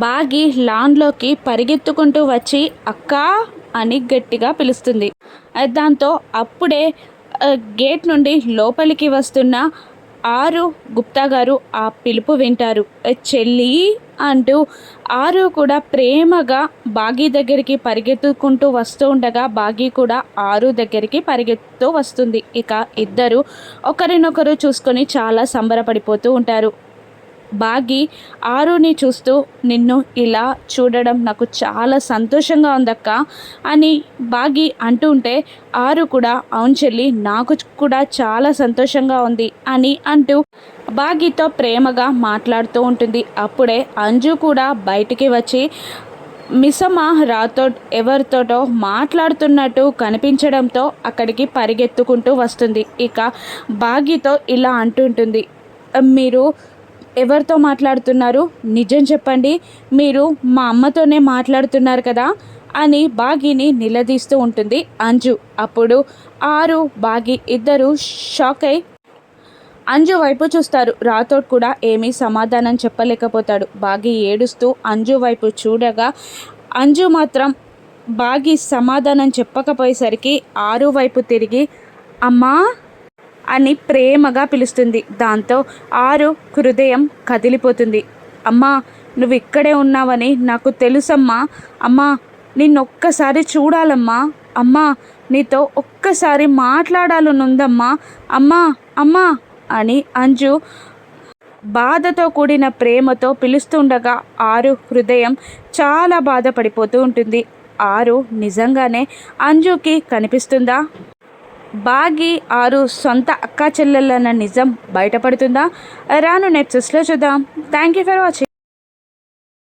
బాగి లాన్లోకి పరిగెత్తుకుంటూ వచ్చి అక్కా అని గట్టిగా పిలుస్తుంది. దాంతో అప్పుడే గేట్ నుండి లోపలికి వస్తున్న ఆరు గుప్తా గారు ఆ పిలుపు వింటారు. చెల్లి అంటూ ఆరు కూడా ప్రేమగా బాగీ దగ్గరికి పరిగెత్తుకుంటూ వస్తూ ఉండగా బాగీ కూడా ఆరు దగ్గరికి పరిగెత్తుతూ వస్తుంది. ఇక ఇద్దరు ఒకరినొకరు చూసుకొని చాలా సంబరపడిపోతూ ఉంటారు. బాగి ఆరుని చూస్తూ నిన్ను ఇలా చూడడం నాకు చాలా సంతోషంగా ఉందక్క అని బాగి అంటూ ఉంటే ఆరు కూడా అవును చెల్లి నాకు కూడా చాలా సంతోషంగా ఉంది అని అంటూ బాగితో ప్రేమగా మాట్లాడుతూ ఉంటుంది. అప్పుడే అంజు కూడా బయటికి వచ్చి మిసమ్మ రాతో ఎవరితోటో మాట్లాడుతున్నట్టు కనిపించడంతో అక్కడికి పరిగెత్తుకుంటూ వస్తుంది. ఇక బాగితో ఇలా అంటుంటుంది మీరు ఎవరితో మాట్లాడుతున్నారు? నిజం చెప్పండి. మీరు మా అమ్మతోనే మాట్లాడుతున్నారు కదా? అని బాగిని నిలదీస్తూ ఉంటుంది అంజు. అప్పుడు ఆరు బాగి ఇద్దరు షాక్ అయి అంజు వైపు చూస్తారు. రాథోడ్ కూడా ఏమీ సమాధానం చెప్పలేకపోతాడు. బాగి ఏడుస్తూ అంజు వైపు చూడగా అంజు మాత్రం బాగి సమాధానం చెప్పకపోయేసరికి ఆరు వైపు తిరిగి అమ్మా అని ప్రేమగా పిలుస్తుంది. దాంతో ఆరు హృదయం కదిలిపోతుంది. అమ్మా నువ్వు ఇక్కడే ఉన్నావని నాకు తెలుసమ్మా. అమ్మా నిన్నొక్కసారి చూడాలమ్మా. అమ్మా నీతో ఒక్కసారి మాట్లాడాలనుందమ్మా. అమ్మా అమ్మా అని అంజు బాధతో కూడిన ప్రేమతో పిలుస్తుండగా ఆరు హృదయం చాలా బాధపడిపోతూ ఉంటుంది. ఆరు నిజంగానే అంజుకి కనిపిస్తుందా? బాగి ఆరు సొంత అక్కా చెల్లెళ్ళన్న నిజం బయటపడుతుందా? రాను నెప్సెస్లో చూద్దాం. Thank you for watching